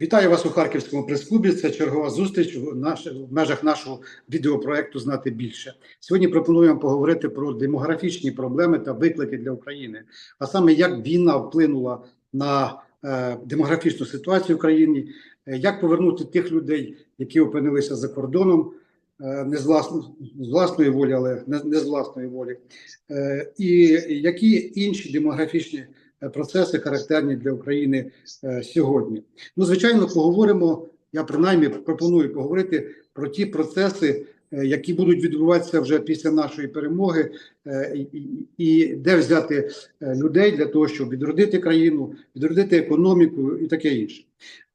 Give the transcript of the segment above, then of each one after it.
Вітаю вас у Харківському прес-клубі. Це чергова зустріч в, наш, в межах нашого відеопроекту Знати більше. Сьогодні пропонуємо поговорити про демографічні проблеми та виклики для України, а саме як війна вплинула на е, демографічну ситуацію в країні, е, як повернути тих людей, які опинилися за кордоном, е, не з, власно, з власної волі, але не, не з власної волі, е, і які інші демографічні процеси характерні для України е, сьогодні. Ну, звичайно, поговоримо. Я принаймні пропоную поговорити про ті процеси, е, які будуть відбуватися вже після нашої перемоги, е, і, де взяти е, людей для того, щоб відродити країну, відродити економіку і таке інше.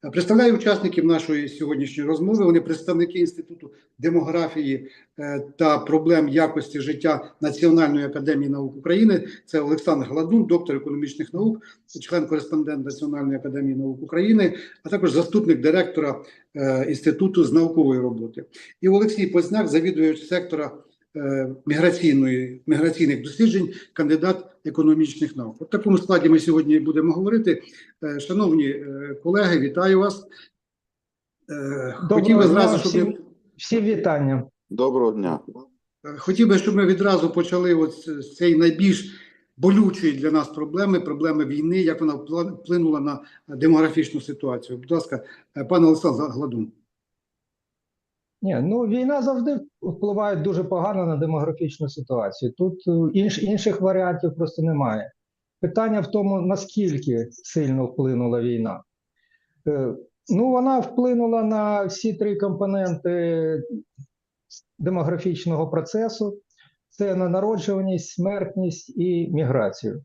Е, Представляю учасників нашої сьогоднішньої розмови. Вони представники інституту демографії е, та проблем якості життя Національної академії наук України. Це Олександр Гладун, доктор економічних наук, член-кореспондент Національної академії наук України, а також заступник директора е, інституту з наукової роботи. І Олексій Позняк, завідувач сектора е, міграційної міграційних досліджень, кандидат економічних наук. У такому складі ми сьогодні будемо говорити. Е, Шановні е, колеги, вітаю вас. Е, Хотів би зразу, щоб всім, всім вітання. Доброго дня. Е, Хотів би, щоб ми відразу почали от з з цієї найбільш болючої для нас проблеми, проблеми війни, як вона вплинула на демографічну ситуацію. Будь ласка, е, пане Олександр Гладун. Ні, ну війна завжди впливає дуже погано на демографічну ситуацію. Тут е, інш, інших варіантів просто немає. Питання в тому, наскільки сильно вплинула війна. Е, Ну, вона вплинула на всі три компоненти демографічного процесу: це на народжуваність, смертність і міграцію.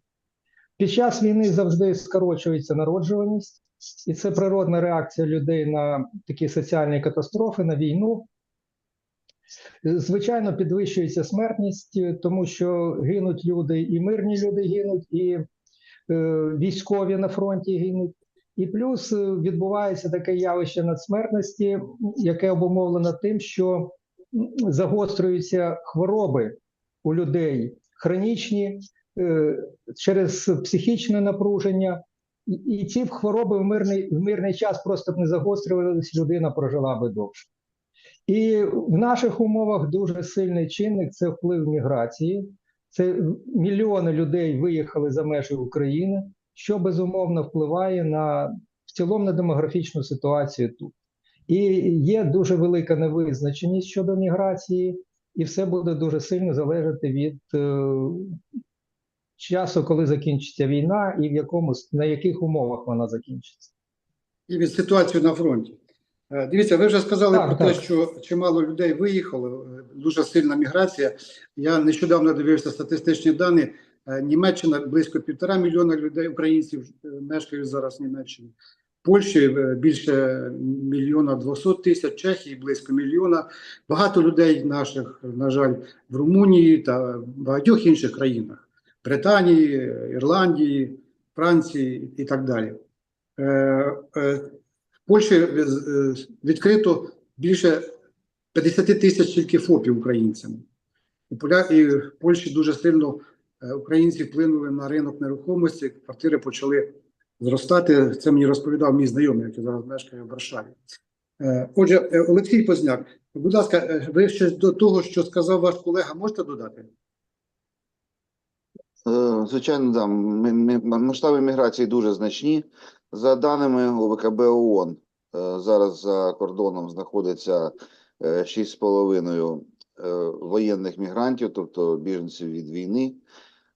Під час війни завжди скорочується народжуваність, і це природна реакція людей на такі соціальні катастрофи, на війну. Звичайно, підвищується смертність, тому що гинуть люди, і мирні люди гинуть, і е, військові на фронті гинуть. І плюс е, відбувається таке явище надсмертності, яке обумовлено тим, що загострюються хвороби у людей хронічні е, через психічне напруження. І, ці хвороби в мирний, в мирний час просто б не загострювалися, людина прожила би довше. І в наших умовах дуже сильний чинник це вплив міграції. Це мільйони людей виїхали за межі України, що безумовно впливає на в цілому на демографічну ситуацію тут. І є дуже велика невизначеність щодо міграції, і все буде дуже сильно залежати від е, часу, коли закінчиться війна, і в якому на яких умовах вона закінчиться. І від ситуації на фронті. Е, Дивіться, ви вже сказали Так, про те, що чимало людей виїхало, е, дуже сильна міграція. Я нещодавно дивився статистичні дані. Німеччина близько півтора мільйона людей, українців мешкають зараз в Німеччині. Польщі е, більше мільйона двохсот тисяч, Чехії близько мільйона. Багато людей наших, на жаль, в Румунії та багатьох інших країнах Британії, Ірландії, Франції і так далі. Е, е, в Польщі відкрито більше 50 тисяч тільки ФОПів українцями. І, в Польщі дуже сильно українці вплинули на ринок нерухомості, квартири почали зростати. Це мені розповідав мій знайомий, який зараз мешкає в Варшаві. Е, Отже, е, Олексій Позняк, будь ласка, е, ви ще до того, що сказав ваш колега, можете додати? Звичайно, да. масштаби міграції дуже значні. За даними ОВКБ ООН, зараз за кордоном знаходиться е, 6,5 е, воєнних мігрантів, тобто біженців від війни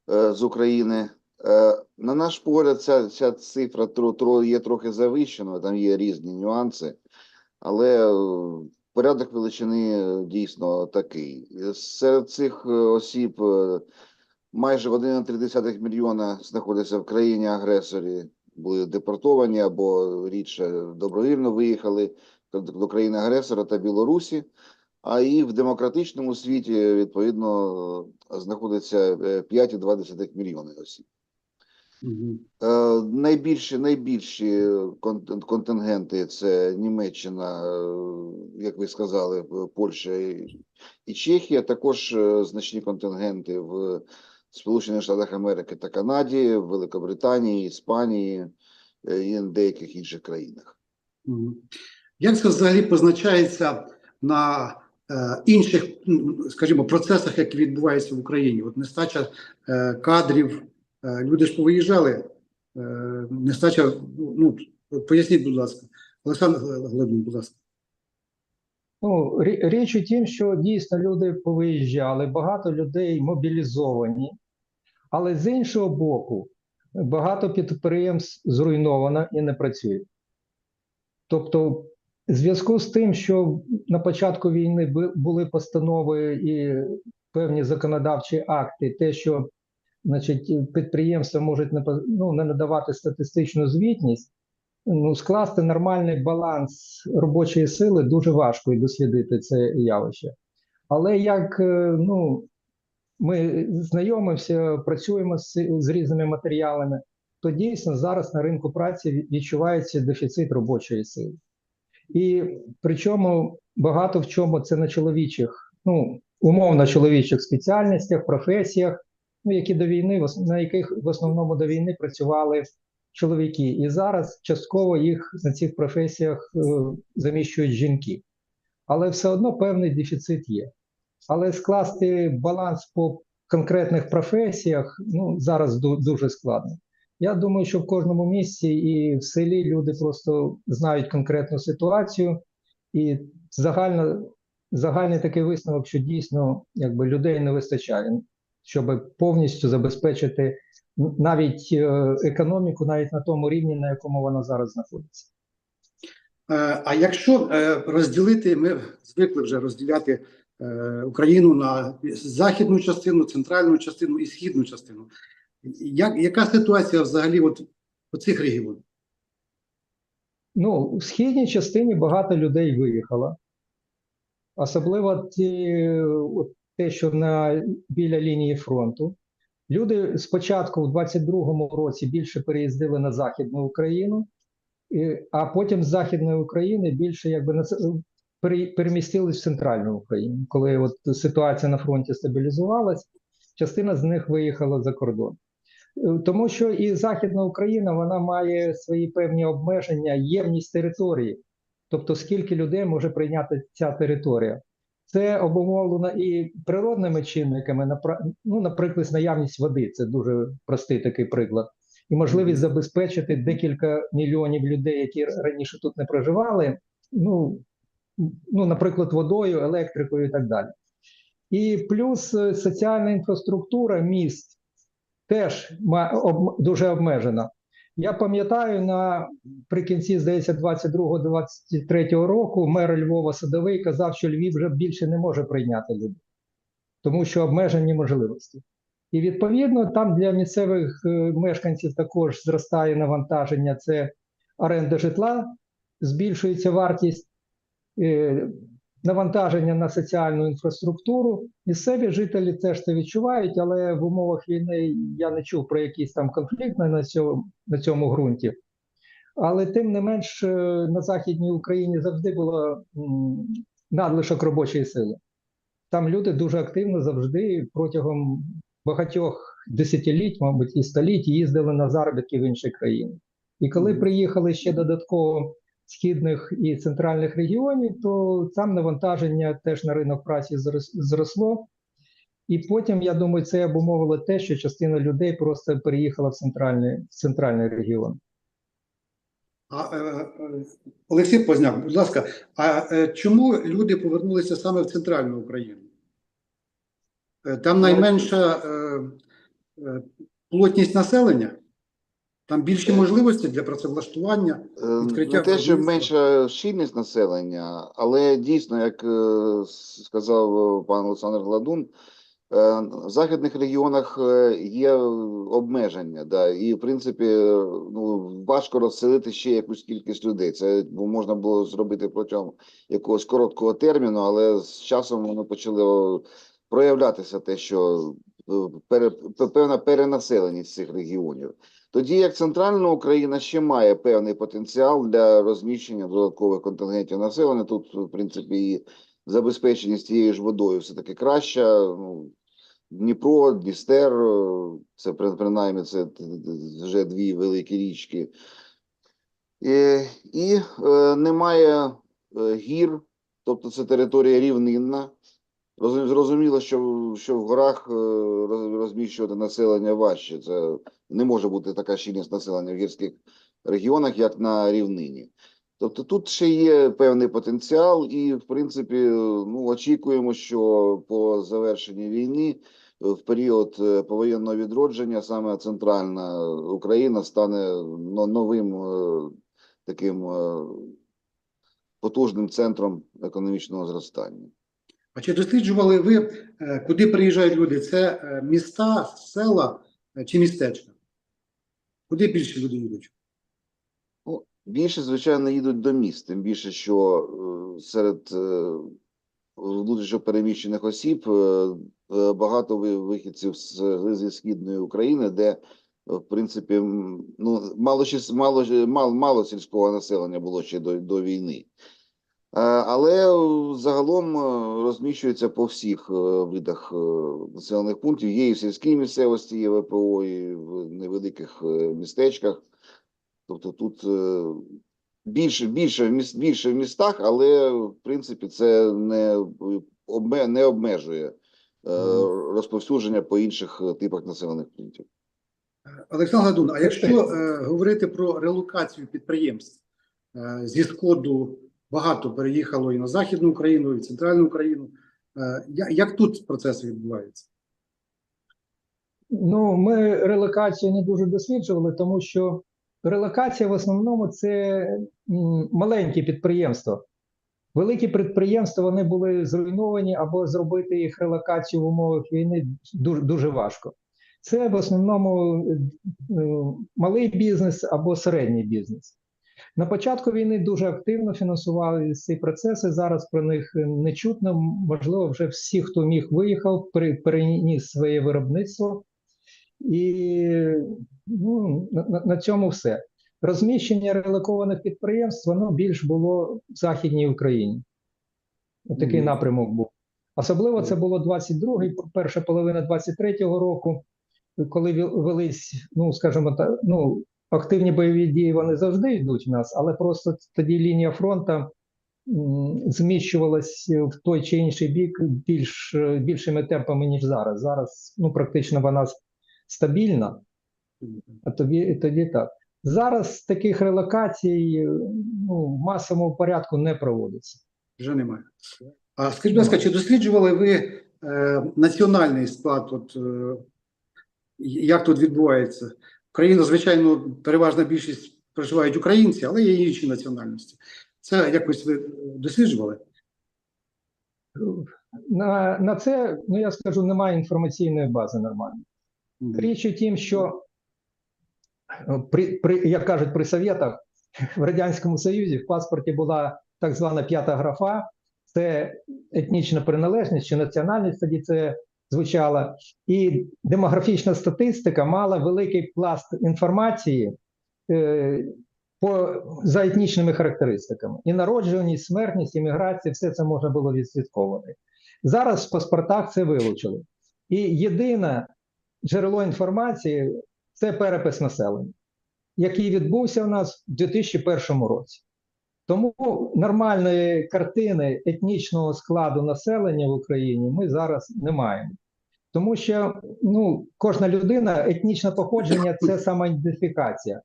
з України. Е, На наш погляд, ця, ця цифра тро, є трохи завищеною, там є різні нюанси, але е, порядок величини е, дійсно такий. Серед цих осіб майже 1,3 мільйона знаходяться в країні-агресорі, були депортовані або рідше добровільно виїхали до- до країни-агресора та Білорусі. А і в демократичному світі, відповідно, знаходиться е, 5,2 мільйони осіб. Е, найбільші, найбільші контингенти це Німеччина, е, як ви сказали, Польща і, Чехія. Також е, значні контингенти в Сполучених Штатах Америки та Канаді, Великобританії, Іспанії е, і деяких інших країнах. Мгм. Як це взагалі позначається на е, інших, скажімо, процесах, які відбуваються в Україні? От нестача е, кадрів, е, люди ж повиїжджали, е, нестача, ну, поясніть, будь ласка. Олександр Гладун, будь ласка. Ну, річ у тім, що дійсно люди повиїжджали, багато людей мобілізовані, але з іншого боку, багато підприємств зруйновано і не працюють. Тобто, в зв'язку з тим, що на початку війни були постанови і певні законодавчі акти, те, що значить, підприємства можуть не, ну, не надавати статистичну звітність, ну, скласти нормальний баланс робочої сили дуже важко і дослідити це явище. Але як е, ну, ми знайомимося, працюємо з, з різними матеріалами, то дійсно зараз на ринку праці відчувається дефіцит робочої сили. І причому багато в чому це на чоловічих, ну, умовно чоловічих спеціальностях, професіях, ну, які до війни, на яких в основному до війни працювали чоловіки. І зараз частково їх на цих професіях е, заміщують жінки. Але все одно певний дефіцит є. Але скласти баланс по конкретних професіях ну, зараз дуже складно. Я думаю, що в кожному місці і в селі люди просто знають конкретну ситуацію, і загально, загальний такий висновок, що дійсно якби, людей не вистачає, щоб повністю забезпечити навіть е, економіку, навіть на тому рівні, на якому вона зараз знаходиться. Е, А якщо е, розділити, ми звикли вже розділяти Україну на західну частину, центральну частину і східну частину. Як, яка ситуація взагалі от у цих регіонах? Ну, в східній частині багато людей виїхало. Особливо ті, от те, що на, біля лінії фронту. Люди спочатку в 22-му році більше переїздили на Західну Україну, а потім з Західної України більше якби перемістились в центральну Україну. Коли от ситуація на фронті стабілізувалась, частина з них виїхала за кордон. Тому що і Західна Україна вона має свої певні обмеження, ємність території, тобто скільки людей може прийняти ця територія. Це обумовлено і природними чинниками, ну, наприклад, наявність води це дуже простий такий приклад, і можливість забезпечити декілька мільйонів людей, які раніше тут не проживали. Ну, ну, наприклад, водою, електрикою і так далі. І плюс е, соціальна інфраструктура міст теж дуже обмежена. Я пам'ятаю, наприкінці, здається, 22-23 року мер Львова Садовий казав, що Львів вже більше не може прийняти людей, тому що обмежені можливості. І відповідно там для місцевих е, мешканців також зростає навантаження. Це оренда житла, збільшується вартість, е, навантаження на соціальну інфраструктуру. Місцеві жителі теж це відчувають, але в умовах війни я не чув про якийсь там конфлікт на цьому, на цьому ґрунті. Але тим не менш е, на Західній Україні завжди було надлишок робочої сили. Там люди дуже активно завжди протягом багатьох десятиліть, мабуть, і століть їздили на заробітки в інші країни. І коли приїхали ще додатково східних і центральних регіонів, то там навантаження теж на ринок праці зросло. І потім, я думаю, це обумовило те, що частина людей просто переїхала в центральний, в центральний регіон. А, е, е, Олексій Позняк, будь ласка, а е, чому люди повернулися саме в центральну Україну? Е, Там найменша е, е, плотність населення, там більші можливості для працевлаштування. Е, Відкриття Не те, що менша щільність населення, але дійсно, як е, сказав пан Олександр Гладун, е, в західних регіонах є обмеження, да, і в принципі ну, важко розселити ще якусь кількість людей. Це можна було зробити протягом якогось короткого терміну, але з часом воно почало проявлятися те, що певна перенаселеність цих регіонів. Тоді як центральна Україна ще має певний потенціал для розміщення додаткових контингентів населення. Тут, в принципі, і забезпеченість тією ж водою все таки краща. Ну, Дніпро, Дністер, е, це принаймні це вже дві великі річки. Е, І е, немає гір, тобто це територія рівнинна. Розум- Зрозуміло, що, що в горах е, розміщувати населення важче. Це не може бути така щільність населення в гірських регіонах, як на рівнині. Тобто тут ще є певний потенціал, і, в принципі, е, ну, очікуємо, що по завершенні війни, е, в період повоєнного відродження, саме центральна Україна стане новим е, таким потужним центром економічного зростання. А чи досліджували ви, е, куди приїжджають люди? Це е, міста, села е, чи містечка? Куди більше люди їдуть? Ну, більше, звичайно, їдуть до міст, тим більше, що серед внутрішньо переміщених осіб багато вихідців зі східної України, де, в принципі, ну, мало, мало, мало, мало сільського населення було ще до, до війни. Е, Але е, загалом е, розміщується по всіх видах населених пунктів. Є і в сільській місцевості, є ВПО, і в невеликих містечках. Тобто тут більше, більше, в більше в містах, але в принципі це не, не обмежує розповсюдження по інших типах населених пунктів. Олександр Гадун, а якщо е, говорити про релокацію підприємств е, зі Сходу, багато переїхало і на Західну Україну, і в Центральну Україну. Е, як тут процес відбувається? Ну, ми релокацію не дуже досліджували, тому що релокація в основному це маленькі підприємства. Великі підприємства вони були зруйновані або зробити їх релокацію в умовах війни дуже, дуже важко. Це в основному е, малий бізнес або середній бізнес. На початку війни дуже активно фінансували ці процеси. Зараз про них не чутно. Можливо, вже всі, хто міг, виїхав, пере- переніс своє виробництво. І ну, на, на- цьому все. Розміщення релокованих підприємств воно більш було в Західній Україні. Такий Мгм. напрямок був. Особливо це було 22-й, перша половина 23-го року, коли вел- велись, ну скажімо так, ну, активні бойові дії вони завжди йдуть в нас, але просто тоді лінія фронту зміщувалась в той чи інший бік більш, е, більшими темпами, ніж зараз. Зараз ну, практично вона стабільна, а тоді, тоді так. Зараз таких релокацій е, ну, в масовому порядку не проводиться. Вже немає. А скажіть, будь ласка, чи досліджували ви е, національний склад? От, е, як тут відбувається? Україна, звичайно, переважна більшість проживають українці, але є інші національності. Це якось ви досліджували? На, на це, ну я скажу, немає інформаційної бази нормальної. Мгм. Річ у тім, що е, при, при, як кажуть, при Совєтах в Радянському Союзі в паспорті була так звана п'ята графа, це етнічна приналежність чи національність, тоді це звучало. І демографічна статистика мала великий пласт інформації е, по, за етнічними характеристиками. І народжуваність, смертність, імміграція, все це можна було відслідковувати. Зараз в паспортах це вилучили. І єдине джерело інформації це перепис населення, який відбувся у нас в 2001 році. Тому нормальної картини етнічного складу населення в Україні ми зараз не маємо. Тому що ну, кожна людина, етнічне походження це самоідентифікація.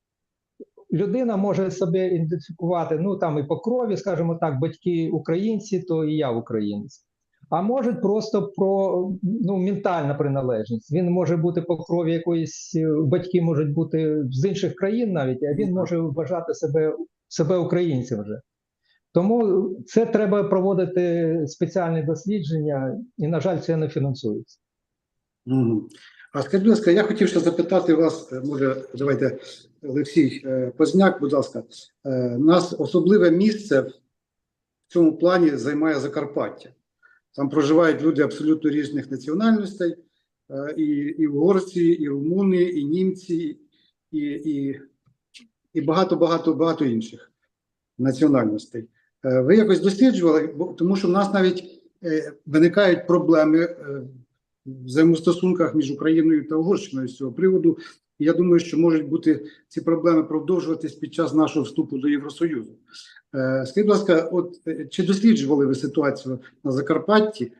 Людина може себе ідентифікувати ну там і по крові, скажімо так, батьки українці, то і я українець. А може просто про ну, ментальна приналежність. Він може бути по крові якоїсь батьки можуть бути з інших країн навіть, а він може вважати себе, себе українцем вже. Тому це треба проводити спеціальні дослідження, і, на жаль, це не фінансується. А скажіть, будь ласка, я хотів ще запитати вас, е, може, давайте, Олексій е, Позняк, будь ласка, Е, нас особливе місце в цьому плані займає Закарпаття. Там проживають люди абсолютно різних національностей, і, і угорці, і румуни, і німці, і, і, і багато, багато, інших національностей. Е, Ви якось досліджували, тому що в нас навіть е, виникають проблеми е, в взаємостосунках між Україною та Угорщиною з цього приводу. Я думаю, що можуть бути ці проблеми продовжуватись під час нашого вступу до Євросоюзу. Скажіть, будь ласка, от чи досліджували ви ситуацію на Закарпатті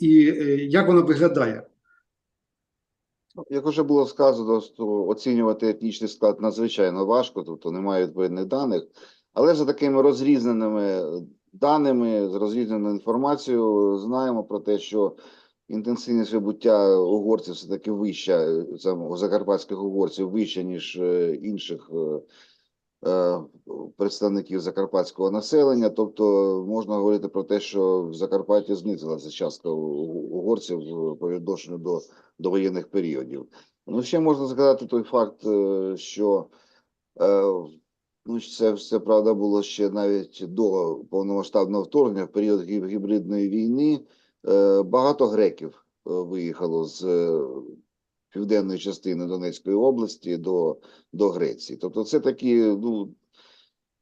і як вона виглядає? Як вже було сказано, то оцінювати етнічний склад надзвичайно важко, тобто немає відповідних даних. Але за такими розрізненими даними, з розрізненою інформацією, знаємо про те, що інтенсивність вибуття угорців все таки вища, у закарпатських угорців вища, ніж е, інших е, е, представників закарпатського населення. Тобто можна говорити про те, що в Закарпатті знизилася частка угорців е, по відношенню до до воєнних періодів. Ну, ще можна згадати той факт, е, що е, ну, це все правда було ще навіть до повномасштабного вторгнення, в період гібридної війни. е, Багато греків е, виїхало з е, південної частини Донецької області до, до Греції. Тобто, це такі ну,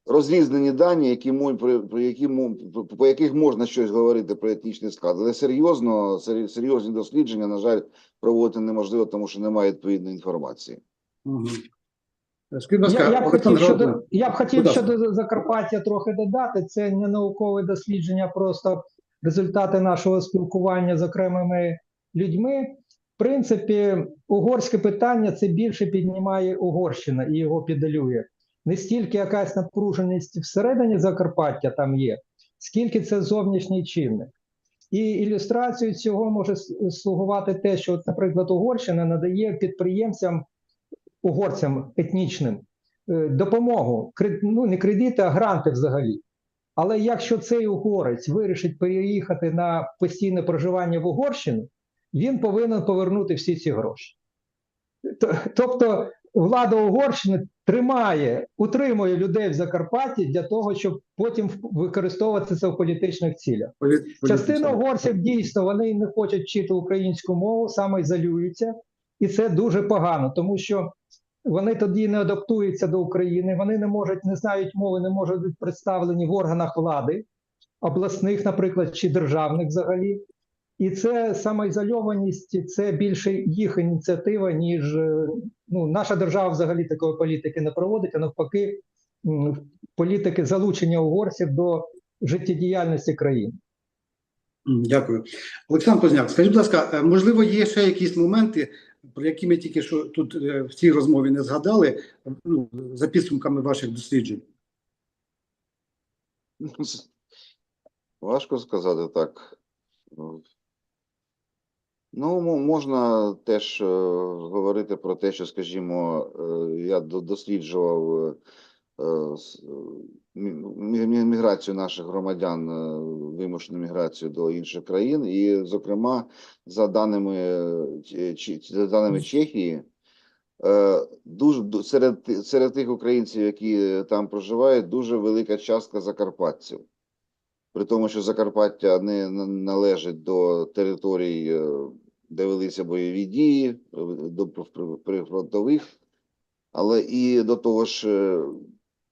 розрізнені дані, які про, про які мо- по- яких можна щось говорити про етнічний склад, але серйозно серйозні дослідження, на жаль, проводити неможливо, тому що немає відповідної інформації. Угу. Я, я б хотів щодо я б хотів будь щодо Закарпаття трохи додати. Це не наукове дослідження, просто результати нашого спілкування з окремими людьми. Принципі, угорське питання це більше піднімає Угорщина і його підалює. Не стільки якась напруженість всередині Закарпаття там є, скільки це зовнішній чинник. І ілюстрацією цього може слугувати те, що, наприклад, Угорщина надає підприємцям угорцям етнічним е, допомогу, ну не кредити, а гранти взагалі. Але якщо цей угорець вирішить переїхати на постійне проживання в Угорщину, він повинен повернути всі ці гроші. Тобто влада Угорщини тримає, утримує людей в Закарпатті для того, щоб потім використовувати це в політичних цілях. полі- Частина угорців дійсно вони не хочуть вчити українську мову, самоізолюються, і це дуже погано, тому що вони тоді не адаптуються до України, вони не можуть, не знають мови, не можуть бути представлені в органах влади, обласних, наприклад, чи державних взагалі. І це самоізольованість, це більше їх ініціатива, ніж е, ну, наша держава взагалі такої політики не проводить, а навпаки, політики залучення угорців до життєдіяльності країни. Дякую. Олександр Позняк, скажіть, будь ласка, е, можливо, є ще якісь моменти, про які ми тільки що тут е, в цій розмові не згадали, ну, за підсумками ваших досліджень? Важко сказати так. Ну, можна теж е, говорити про те, що, скажімо, е, я до- досліджував е, міграцію наших громадян, вимушену міграцію до інших країн, і, зокрема, за даними, за даними Чехії, дуже серед, серед тих українців, які там проживають, дуже велика частка закарпатців. При тому, що Закарпаття не належить до територій, е, де велися бойові дії, е, до прифронтових, але і до того ж, е,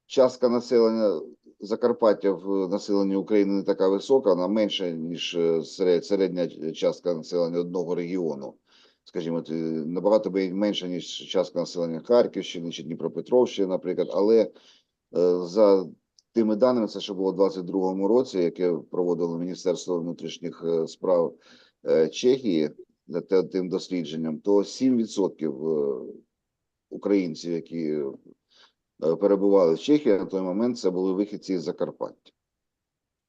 частка населення Закарпаття в населенні України не така висока, вона менша, ніж середня частка населення одного регіону. Скажімо, набагато менша, ніж частка населення Харківщини чи Дніпропетровщини, наприклад, але за тими даними, це ще було у 22-му році, яке проводило Міністерство внутрішніх е, справ е, Чехії за тим дослідженням, то 7% е, українців, які перебували в Чехії на той момент, це були вихідці з Закарпаття.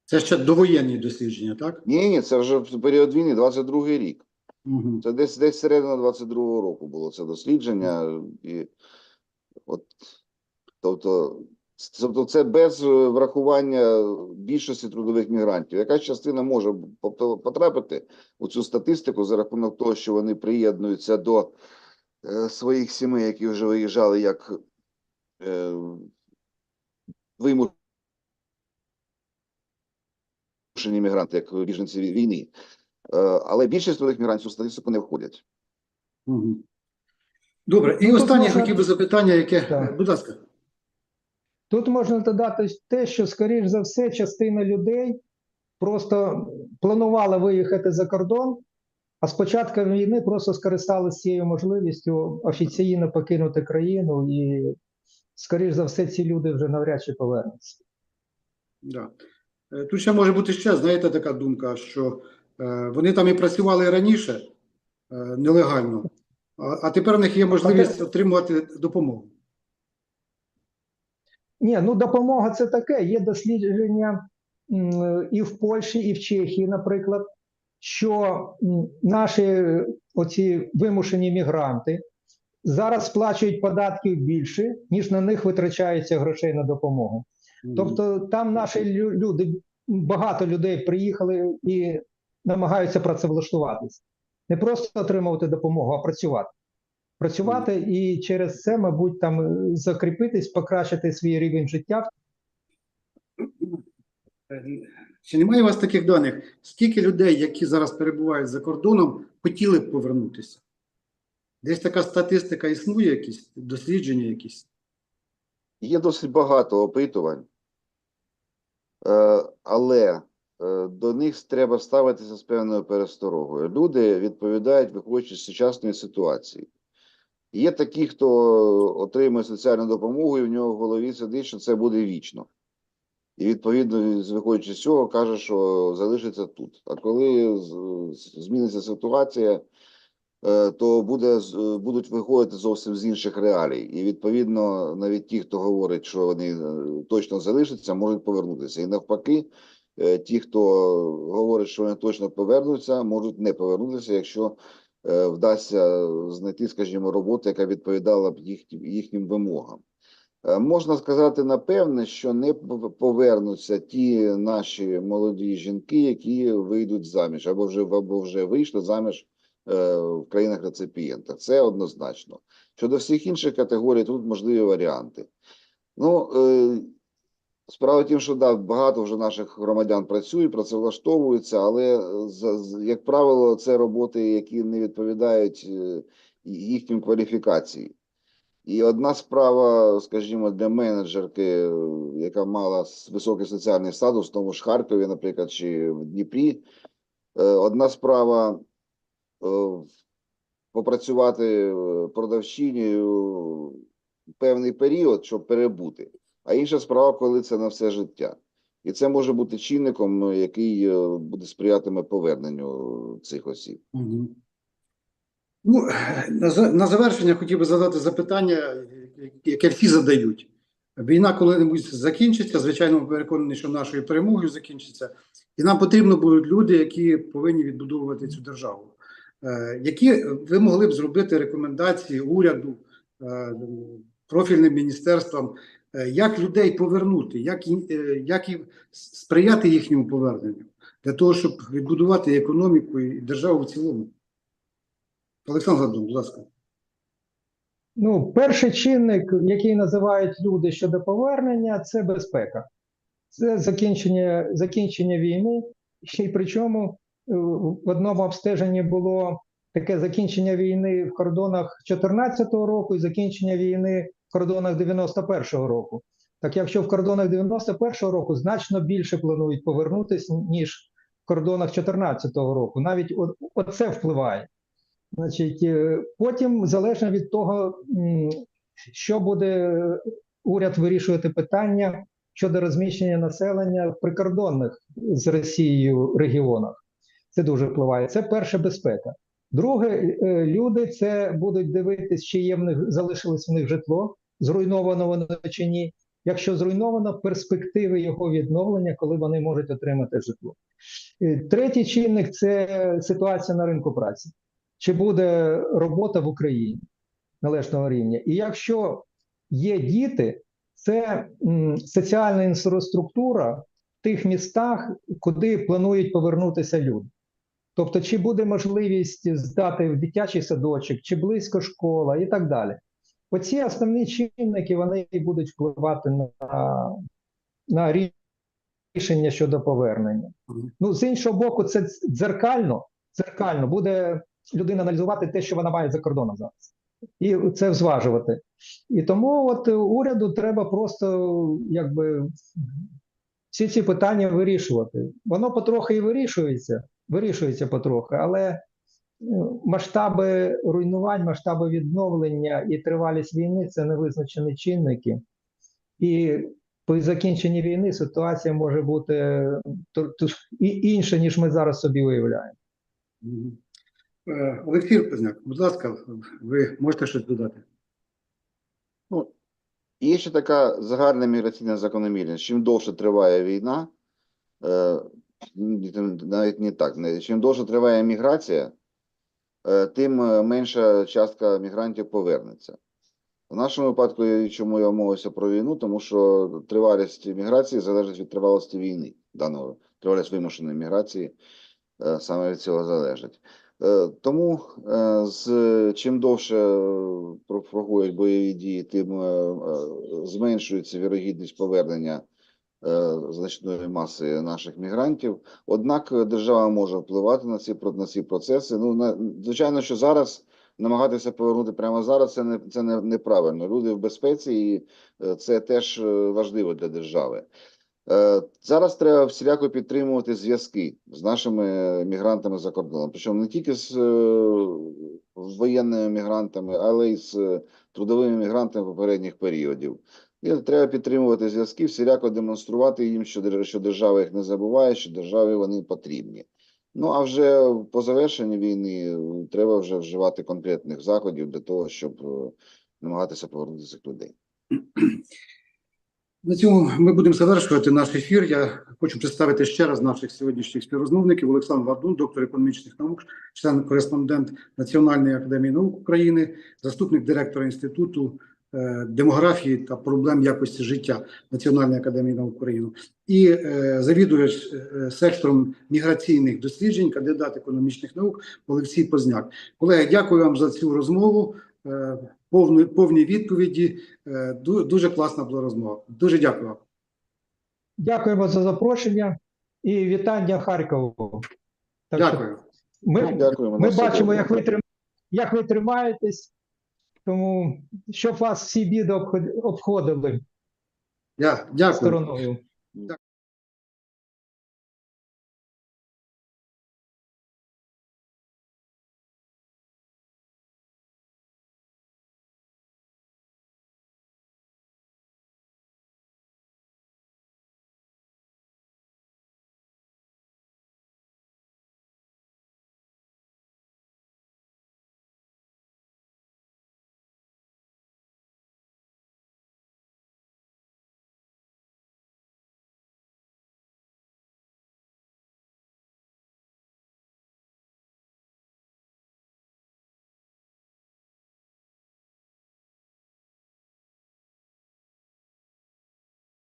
Це ще довоєнні дослідження, так? Ні, ні, це вже в період війни, 22-й рік. Угу. Це десь десь середина 22-го року було це дослідження, і от тобто, тобто це без е, врахування більшості трудових мігрантів. Якась частина може потрапити у цю статистику за рахунок того, що вони приєднуються до е, своїх сімей, які вже виїжджали як е, вимушені мігранти, як біженці війни. Але більшість трудових мігрантів у статистику не входять. Добре, і останнє хотів би запитання, яке, Так. будь ласка. Тут можна додати те, що, скоріш за все, частина людей просто планувала виїхати за кордон, А з початку війни просто скористалися цією можливістю офіційно покинути країну, і, скоріш за все, ці люди вже навряд чи повернуться. Да. Е, Тут ще може бути ще, знаєте, така думка, що е, вони там і працювали раніше е, нелегально, а, тепер у них є можливість отримувати допомогу. Ні, ну допомога це таке. Є дослідження і в Польщі, і в Чехії, наприклад, що наші оці вимушені мігранти зараз сплачують податків більше, ніж на них витрачається грошей на допомогу. Тобто там наші лю- люди, багато людей приїхали і намагаються працевлаштуватися. Не просто отримувати допомогу, а працювати. Працювати і через це, мабуть, там е, закріпитись, покращити свій рівень життя. Чи немає у вас таких даних? Скільки людей, які зараз перебувають за кордоном, хотіли б повернутися? Десь така статистика існує, якісь дослідження якісь? Є досить багато опитувань, е, але е, до них треба ставитися з певною пересторогою. Люди відповідають, виходячи з сучасної ситуації. Є такі, хто отримує соціальну допомогу, і в нього в голові сидить, що це буде вічно. І відповідно, виходячи з цього, каже, що залишиться тут. А коли зміниться ситуація, е, то буде, будуть виходити зовсім з інших реалій. І відповідно, навіть ті, хто говорить, що вони е, точно залишаться, можуть повернутися. І навпаки, е, ті, хто говорить, що вони точно повернуться, можуть не повернутися, якщо вдасться знайти, скажімо, роботу, яка відповідала б їх, їхнім вимогам. Е, Можна сказати напевне, що не повернуться ті наші молоді жінки, які вийдуть заміж, або вже або вже вийшли заміж е, в країнах реципієнтах. Це однозначно. Щодо всіх інших категорій, тут можливі варіанти. Ну, е, справа в тім, що да, багато вже наших громадян працюють, працевлаштовуються, але е, як правило, це роботи, які не відповідають е, їхнім кваліфікації. І одна справа, скажімо, для менеджерки, е, яка мала високий соціальний статус, в тому ж Харкові, наприклад, чи в Дніпрі, одна справа попрацювати продавчинею певний період, щоб перебути, а інша справа, коли це на все життя. І це може бути чинником, е, який е, буде сприятиме поверненню цих осіб. Ну, на, за- завершення хотів би задати запитання, яке всі задають. Війна коли-небудь закінчиться, звичайно, ми переконані, що нашою перемогою закінчиться, і нам потрібно будуть люди, які повинні відбудовувати цю державу. Е, які ви могли б зробити рекомендації уряду, е, профільним міністерствам, е, як людей повернути, як, е, як і сприяти їхньому поверненню, для того, щоб відбудувати економіку і державу в цілому? Олександр Гадун, будь ласка. Ну, перший чинник, який називають люди щодо повернення, це безпека. Це закінчення, закінчення війни. Ще й причому е, в одному обстеженні було таке закінчення війни в кордонах 2014 року і закінчення війни кордонах 91-го року. Так якщо в кордонах 91-го року значно більше планують повернутися, ніж в кордонах 2014 року. Навіть оце впливає. Значить, е, потім залежно від того, що буде уряд вирішувати питання щодо розміщення населення в прикордонних з Росією регіонах. Це дуже впливає. Це перша безпека. Друге, е, люди це будуть дивитись, чи є в них залишилось в них житло, зруйновано воно чи ні. Якщо зруйновано, перспективи його відновлення, коли вони можуть отримати житло. Е, Третій чинник це ситуація на ринку праці чи буде робота в Україні належного рівня. І якщо є діти, це соціальна інфраструктура в тих містах, куди планують повернутися люди. Тобто, чи буде можливість здати в дитячий садочок, чи близько школа і так далі. Оці основні чинники вони будуть впливати на, на рішення щодо повернення. Ну, з іншого боку, це дзеркально, дзеркально буде людина аналізувати те, що вона має за кордоном зараз, і це зважувати. І тому от уряду треба просто якби всі ці питання вирішувати. Воно потрохи і вирішується, вирішується потрохи, але масштаби руйнувань, масштаби відновлення і тривалість війни це невизначені чинники. І по закінченні війни ситуація може бути інша, ніж ми зараз собі уявляємо. Е, Олексій Позняк, будь ласка, ви можете щось додати? Ну, є ще така загальна міграційна закономірність. Чим довше триває війна, е, навіть не так, чим довше триває міграція, е, тим е, менша частка мігрантів повернеться. В нашому випадку, чому я мовився про війну, тому що тривалість міграції залежить від тривалості війни, даного тривалість вимушеної міграції е, саме від цього залежить. Тому з чим довше проходять бойові дії, тим зменшується вірогідність повернення значної маси наших мігрантів. Однак е, держава може впливати на ці на ці процеси. Ну на звичайно, що зараз намагатися повернути прямо зараз це не це не неправильно. Люди в безпеці, і е, це теж е, важливо для держави. Е, Зараз треба всіляко підтримувати зв'язки з нашими мігрантами за кордоном. Причому не тільки з е, воєнними мігрантами, але й з е, трудовими мігрантами попередніх періодів. І треба підтримувати зв'язки, всіляко демонструвати їм, що держ- що держава їх не забуває, що державі вони потрібні. Ну а вже по завершенні війни е, треба вже вживати конкретних заходів для того, щоб е, намагатися повернути цих людей. На цьому ми будемо завершувати наш ефір. Я хочу представити ще раз наших сьогоднішніх співрозмовників. Олександр Вардун, доктор економічних наук, член-кореспондент Національної академії наук України, заступник директора Інституту демографії та проблем якості життя Національної академії наук України і е, завідувач е, сектором міграційних досліджень, кандидат економічних наук Олексій Позняк. Колеги, дякую вам за цю розмову. Е, Повні, повні відповіді. Е, Дуже класна була розмова. Дуже дякую вам. Дякуємо за запрошення і вітання Харкову. Так Дякую. Ми, Дякуємо. ми бачимо, як ви, як ви тримаєтесь, тому щоб вас всі біди обходили Я, дякую. стороною.